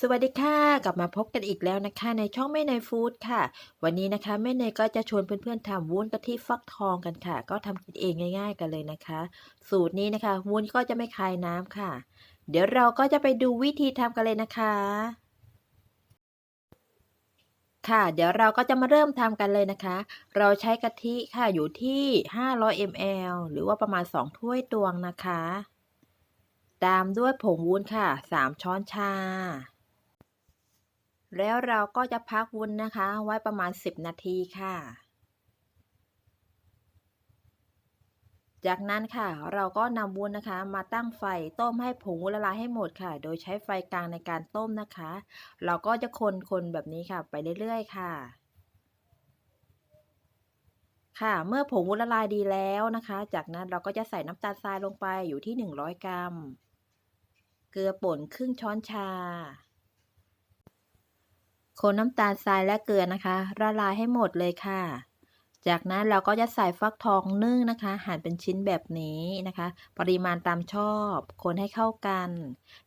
สวัสดีค่ะ กลับมาพบกันอีกแล้วนะคะ ในช่องแม่เนยฟู้ดค่ะ วันนี้นะคะแม่เนยก็จะชวนเพื่อนๆทำวุ้นกะทิฟักทองกันค่ะ ก็ทำกินเองง่าย ๆ กันเลยนะคะ สูตรนี้นะคะ วุ้นก็จะไม่คายน้ำค่ะ เดี๋ยวเราก็จะไปดูวิธีทำกันเลยนะคะ ค่ะ เดี๋ยวเราก็จะมาเริ่มทำกันเลยนะคะ เราใช้กะทิค่ะอยู่ที่ 500 ml หรือว่าประมาณ 2 ถ้วยตวงนะคะ ตามด้วยผงวุ้นค่ะ 3 ช้อนชา แล้วเราก็จะพักวุ้นนะคะ ไว้ประมาณ 10 นาทีค่ะ จากนั้นค่ะ เราก็นำวุ้นนะคะ มาตั้งไฟต้มให้ผงวุ้นละลายให้หมดค่ะ โดยใช้ไฟกลางในการต้มนะคะ เราก็จะคนๆแบบนี้ค่ะ ไปเรื่อยๆค่ะค่ะ เมื่อผงวุ้นละลายดีแล้วนะคะ จากนั้นเราก็จะใส่น้ำตาลทรายลงไปอยู่ที่ 100 กรัม เกลือป่นครึ่งช้อนชา คนน้ำตาลทรายและเกลือนะคะ ละลายให้หมดเลยค่ะ จากนั้นเราก็จะใส่ฟักทองนึ่งนะคะ หั่นเป็นชิ้นแบบนี้นะคะ ปริมาณตามชอบ คนให้เข้ากัน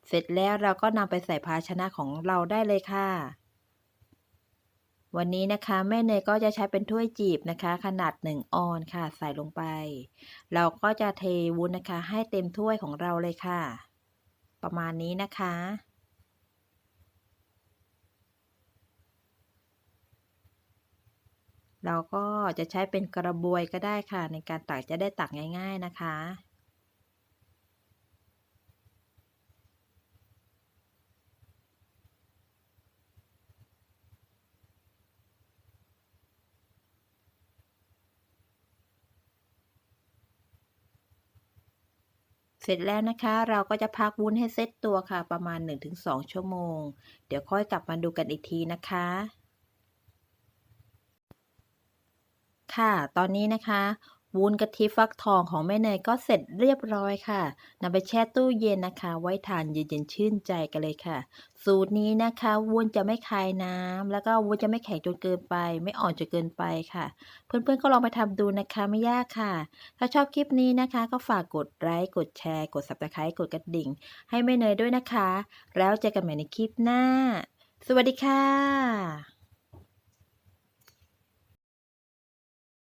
เสร็จแล้วเราก็นำไปใส่ภาชนะของเราได้เลยค่ะวันนี้นะคะแม่เนยก็จะใช้เป็นถ้วยจีบนะคะ ขนาด 1 ออนค่ะ ใส่ลงไป เราก็จะเทวุ้นนะคะ ให้เต็มถ้วยของเราเลยค่ะ ประมาณนี้นะคะ เราก็จะใช้เป็นกระบวยก็ได้ค่ะ ในการตักจะได้ตักง่าย ๆนะคะ เสร็จแล้วนะคะ เราก็จะพักวุ้นให้เซตตัวค่ะประมาณ 1-2 ชั่วโมง เดี๋ยวค่อยกลับมาดูกันอีกทีนะคะ ค่ะ ตอนนี้นะคะ วุ้นกะทิฟักทองของแม่เนยก็เสร็จเรียบร้อยค่ะนำไปแช่ตู้เย็นนะคะ ไว้ทานเย็นๆชื่นใจกันเลยค่ะ สูตรนี้นะคะ วุ้นจะไม่คายน้ำแล้วก็วุ้นจะไม่แข็งจนเกินไป ไม่อ่อนจนเกินไปค่ะ เพื่อนๆก็ลองไปทำดูนะคะไม่ยากค่ะ ถ้าชอบคลิปนี้นะคะ ก็ฝากกดไลค์กดแชร์ กด subscribe กดกระดิ่ง ให้แม่เนยด้วยนะคะ แล้วเจอกันใหม่ในคลิปหน้า สวัสดีค่ะ